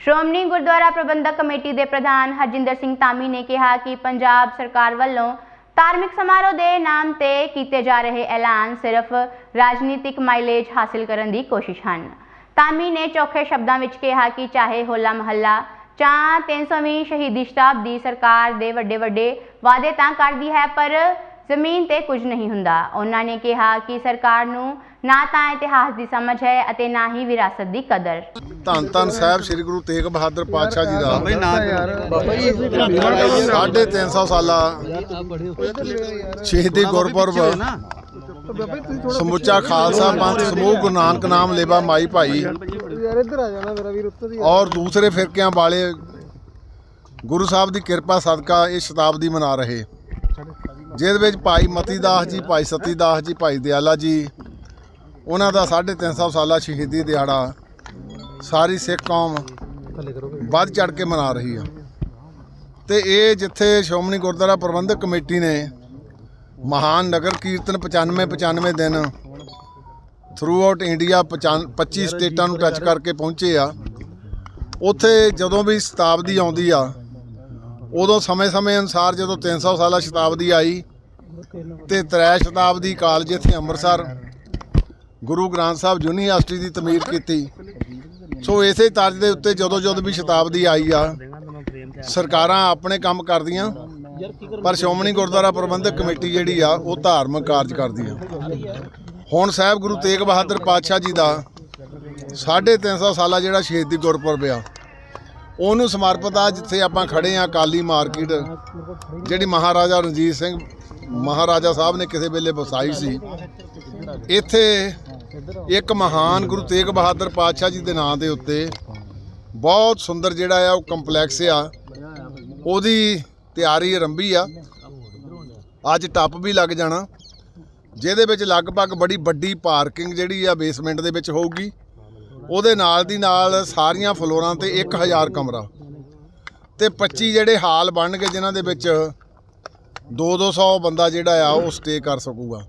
ਸ਼੍ਰੋਮਣੀ ਗੁਰਦੁਆਰਾ ਪ੍ਰਬੰਧਕ committee ਦੇ ਪ੍ਰਧਾਨ ਹਰਜਿੰਦਰ ਸਿੰਘ ਧਾਮੀ ਨੇ ਕਿਹਾ ਕਿ ਪੰਜਾਬ ਸਰਕਾਰ ਵੱਲੋਂ ਧਾਰਮਿਕ ਸਮਾਰੋਹ ਦੇ ਨਾਮ ਤੇ ਕੀਤੇ ਜਾ ਰਹੇ ਐਲਾਨ ਸਿਰਫ ਰਾਜਨੀਤਿਕ ਮਾਈਲੇਜ ਹਾਸਲ ਕਰਨ ਦੀ ਕੋਸ਼ਿਸ਼ ਹਨ। ਧਾਮੀ ਨੇ ਚੌਖੇ ਸ਼ਬਦਾਂ ਵਿੱਚ ਕਿਹਾ ਕਿ ਚਾਹੇ ਹੋਲਾ ਮਹੱਲਾ ਜਾਂ 300ਵੀਂ ਸ਼ਹੀਦੀ ਸ਼ਤਾਬਦੀ ਸਰਕਾਰ ਦੇ ਵੱਡੇ ਵੱਡੇ ਵਾਅਦੇ ਤਾਂ ਕਰਦੀ ਹੈ, ਪਰ ਜ਼ਮੀਨ ਤੇ ਕੁਝ ਨਹੀਂ ਹੁੰਦਾ। ਉਹਨਾਂ ਨੇ ਕਿਹਾ ਕਿ ਸਰਕਾਰ ਨੂੰ ਨਾ ਤਾਂ ਇਤਿਹਾਸ ਦੀ ਸਮਝ ਹੈ ਅਤੇ ਨਾ ਹੀ ਵਿਰਾਸਤ ਦੀ ਕਦਰ। ਧੰਨ ਧੰਨ ਸਾਹਿਬ ਸ੍ਰੀ ਗੁਰੂ ਤੇਗ ਬਹਾਦਰ ਪਾਤਸ਼ਾਹ ਜੀ ਦਾ। ਬਈ ਨਾ ਸਾਢੇ 300 ਸਾਲਾ ਸ਼ਹੀਦੀ ਗੁਰਪੁਰਬ। ਸਮੁੱਚਾ ਖਾਲਸਾ ਪੰਥ ਸਮੂਹ ਗੁਰੂ ਨਾਨਕ ਨਾਮ ਲੇਵਾ ਮਾਈ ਭਾਈ। ਔਰ ਦੂਸਰੇ ਫਿਰਕਿਆਂ ਵਾਲੇ ਗੁਰੂ ਸਾਹਿਬ ਦੀ ਕਿਰਪਾ ਸਦਕਾ ਇਹ ਸ਼ਤਾਬਦੀ ਮਨਾ ਰਹੇ। ਜਿਹਦੇ ਵਿੱਚ ਭਾਈ ਮਤੀ ਦਾਸ ਜੀ, ਭਾਈ ਸਤੀ ਦਾਸ ਜੀ, ਭਾਈ ਦਿਆਲਾ ਜੀ, ਉਹਨਾਂ ਦਾ 350 ਸਾਲਾ ਸ਼ਹੀਦੀ ਦਿਹਾੜਾ ਸਾਰੀ ਸਿੱਖ ਕੌਮ ਵੱਧ ਚੜ ਕੇ ਮਨਾ ਰਹੀ ਆ। ਤੇ ਇਹ ਜਿੱਥੇ ਸ਼੍ਰੋਮਣੀ ਗੁਰਦੁਆਰਾ ਪ੍ਰਬੰਧਕ ਕਮੇਟੀ ਨੇ ਮਹਾਨ ਨਗਰ ਕੀਰਤਨ 95 95 ਦਿਨ ਥਰੂ ਆਊਟ ਇੰਡੀਆ 25 ਸਟੇਟਾਂ ਨੂੰ ਟੱਚ ਕਰਕੇ ਪਹੁੰਚੇ ਆ। ਉੱਥੇ ਜਦੋਂ ਵੀ ਸ਼ਤਾਬਦੀ ਆਉਂਦੀ ਆ ਉਦੋਂ ਸਮੇਂ-ਸਮੇਂ ਅਨੁਸਾਰ ਜਦੋਂ 300 ਸਾਲਾ ਸ਼ਤਾਬਦੀ ਆਈ ਤੇ ਤ੍ਰੈ ਸ਼ਤਾਬਦੀ ਕਾਲਜ ਇੱਥੇ ਅੰਮ੍ਰਿਤਸਰ ਗੁਰੂ ਗ੍ਰੰਥ ਸਾਹਿਬ ਯੂਨੀਵਰਸਿਟੀ ਦੀ ਤਮੀਰ ਕੀਤੀ। ਸੋ ਇਸੇ ਤਰਜ਼ ਦੇ ਉੱਤੇ ਜਦੋਂ ਜਦੋਂ ਵੀ ਸ਼ਤਾਬਦੀ ਆਈ ਆ, ਸਰਕਾਰਾਂ ਆਪਣੇ ਕੰਮ ਕਰਦੀਆਂ, ਪਰ ਸ਼੍ਰੋਮਣੀ ਗੁਰਦੁਆਰਾ ਪ੍ਰਬੰਧਕ ਕਮੇਟੀ ਜਿਹੜੀ ਆ, ਉਹ ਧਾਰਮਿਕ ਕਾਰਜ ਕਰਦੀ ਆ। ਹੁਣ ਸਾਹਿਬ ਗੁਰੂ ਤੇਗ ਬਹਾਦਰ ਪਾਤਸ਼ਾਹ ਜੀ ਦਾ 350 ਸਾਲਾ ਜਿਹੜਾ ਸ਼ਹੀਦੀ ਗੁਰਪੁਰਬ ਆ ਉਹਨੂੰ ਸਮਰਪਿਤ ਆ, ਜਿੱਥੇ ਆਪਾਂ ਖੜੇ ਆ ਕਾਲੀ ਮਾਰਕੀਟ, ਜਿਹੜੀ ਮਹਾਰਾਜਾ ਰਣਜੀਤ ਸਿੰਘ, ਮਹਾਰਾਜਾ ਸਾਹਿਬ ਨੇ ਕਿਸੇ ਵੇਲੇ ਵਸਾਈ ਸੀ। ਇੱਥੇ ਇੱਕ ਮਹਾਨ ਗੁਰੂ ਤੇਗ ਬਹਾਦਰ ਪਾਤਸ਼ਾਹ ਜੀ ਦੇ ਨਾਂ ਦੇ ਉੱਤੇ ਬਹੁਤ ਸੁੰਦਰ ਜਿਹੜਾ ਆ, ਉਹ ਕੰਪਲੈਕਸ ਆ। ਉਹਦੀ ਤਿਆਰੀ ਆਰੰਭੀ ਆ। ਅੱਜ ਟੱਪ ਵੀ ਲੱਗ ਜਾਣਾ। ਜਿਹਦੇ ਵਿੱਚ ਲਗਭਗ ਬੜੀ ਵੱਡੀ ਪਾਰਕਿੰਗ ਜਿਹੜੀ ਆ, ਬੇਸਮੈਂਟ ਦੇ ਵਿੱਚ ਹੋਊਗੀ। ਉਹਦੇ ਨਾਲ ਦੀ ਨਾਲ ਸਾਰੀਆਂ ਫਲੋਰਾਂ ਤੇ 1000 ਕਮਰਾ। ਤੇ 25 ਜਿਹੜੇ ਹਾਲ ਬਣਨਗੇ ਜਿਨ੍ਹਾਂ ਦੇ ਵਿੱਚ 2-200 ਬੰਦਾ ਜਿਹੜਾ ਆ ਉਹ ਸਟੇ ਕਰ ਸਕੂਗਾ।